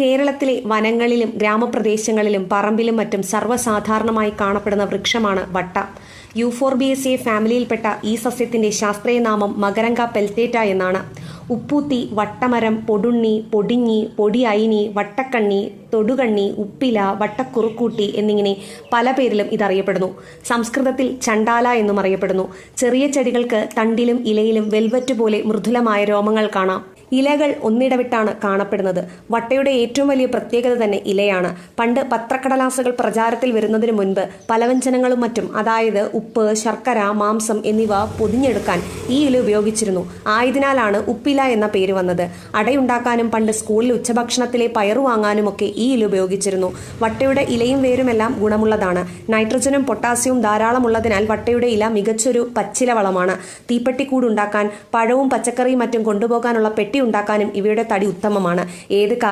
കേരളത്തിലെ വനങ്ങളിലും ഗ്രാമപ്രദേശങ്ങളിലും പറമ്പിലും മറ്റും സർവസാധാരണമായി കാണപ്പെടുന്ന വൃക്ഷമാണ് വട്ട. യൂഫോർബിയസിയെ ഫാമിലിയിൽപ്പെട്ട ഈ സസ്യത്തിന്റെ ശാസ്ത്രീയ നാമം മകരങ്ക പെൽത്തേറ്റ എന്നാണ്. ഉപ്പൂത്തി വട്ടമരം പൊടുണ്ണി പൊടിഞ്ഞി പൊടിയൈനി വട്ടക്കണ്ണി തൊടുകണ്ണി ഉപ്പില വട്ടക്കുറുക്കൂട്ടി എന്നിങ്ങനെ പല പേരിലും ഇതറിയപ്പെടുന്നു. സംസ്കൃതത്തിൽ ചണ്ടാല എന്നും അറിയപ്പെടുന്നു. ചെറിയ ചെടികൾക്ക് തണ്ടിലും ഇലയിലും വെൽവറ്റ് പോലെ മൃദുലമായ രോമങ്ങൾ കാണാം. ഇലകൾ ഒന്നിടവിട്ടാണ് കാണപ്പെടുന്നത്. വട്ടയുടെ ഏറ്റവും വലിയ പ്രത്യേകത തന്നെ ഇലയാണ്. പണ്ട് പത്രക്കടലാസുകൾ പ്രചാരത്തിൽ വരുന്നതിന് മുൻപ് പലവ്യഞ്ജനങ്ങളും മറ്റും അതായത് ഉപ്പ് ശർക്കര മാംസം എന്നിവ പൊതിഞ്ഞെടുക്കാൻ ഈ ഇല ഉപയോഗിച്ചിരുന്നു. ആയതിനാലാണ് ഉപ്പില എന്ന പേര് വന്നത്. അടയുണ്ടാക്കാനും പണ്ട് സ്കൂളിൽ ഉച്ചഭക്ഷണത്തിലെ പയറു വാങ്ങാനുമൊക്കെ ഈ ഇല ഉപയോഗിച്ചിരുന്നു. വട്ടയുടെ ഇലയും വേരുമെല്ലാം ഗുണമുള്ളതാണ്. നൈട്രജനും പൊട്ടാസ്യവും ധാരാളമുള്ളതിനാൽ വട്ടയുടെ ഇല മികച്ചൊരു പച്ചില വളമാണ് തീപ്പെട്ടിക്കൂടുണ്ടാക്കാൻ പഴവും പച്ചക്കറിയും മറ്റും കൊണ്ടുപോകാനുള്ള പെട്ടി ഉണ്ടാക്കാനും ഇവയുടെ തടി ഉത്തമമാണ്. ഏത്